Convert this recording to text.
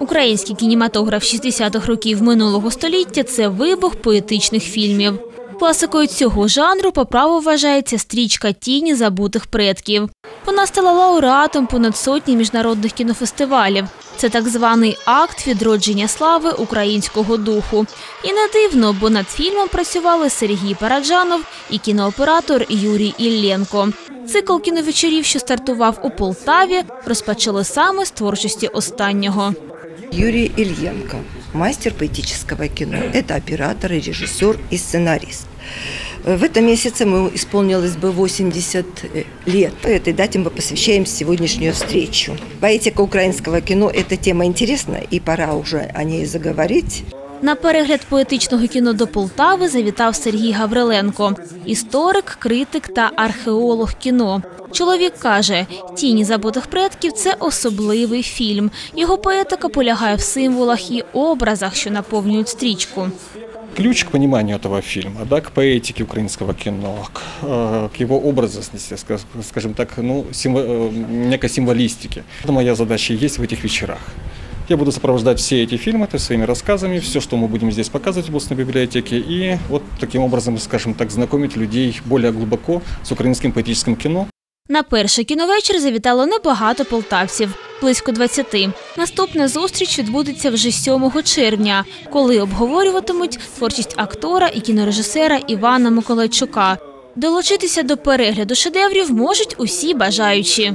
Український кінематограф 60-х років минулого століття це вибух поетичних фільмів. Класикою цього жанру по праву вважається стрічка Тіні забутих предків. Вона стала лауреатом понад сотні міжнародних кінофестивалів. Це так званий акт відродження слави українського духу. І не дивно, бо над фільмом працювали Сергій Параджанов і кінооператор Юрій Ілленко. Цикл кіновечорів, що стартував у Полтаві, розпочали саме з творчості останнього. Юрий Ильенко, мастер поэтического кино. Это оператор, и режиссер и сценарист. Э, В этом месяце ему исполнилось бы 80 лет. По этой дате мы посвящаем сегодняшнюю встречу. Поэтика украинского кино – это тема интересная, и пора уже о ней заговорить. На перегляд поетичного кіно до Полтави завітав Сергій Гавриленко, історик, критик та археолог кіно. Чоловік каже, тіні забутих предків це особливий фільм. Його поетика полягає в символах і образах, що наповнюють стрічку. ключ к пониманию этого фильма, да, к поэтике украинского кино, к, э, к его образности, ска- скажем так, ну, символ, э, некой символистике. Это моя задача и есть в этих вечерах. Я буду сопровождать все эти фильмы то есть своими рассказами, все, что мы будем здесь показывать в областной библиотеке, и вот таким образом, скажем так, знакомить людей более глубоко с украинским поэтическим кино. На перший кіновечір завітало небагато полтавців, близько 20. Наступна зустріч відбудеться вже 7 червня, коли обговорюватимуть творчість актора і кінорежисера Івана Миколайчука. Долучитися до перегляду шедеврів можуть усі бажаючі.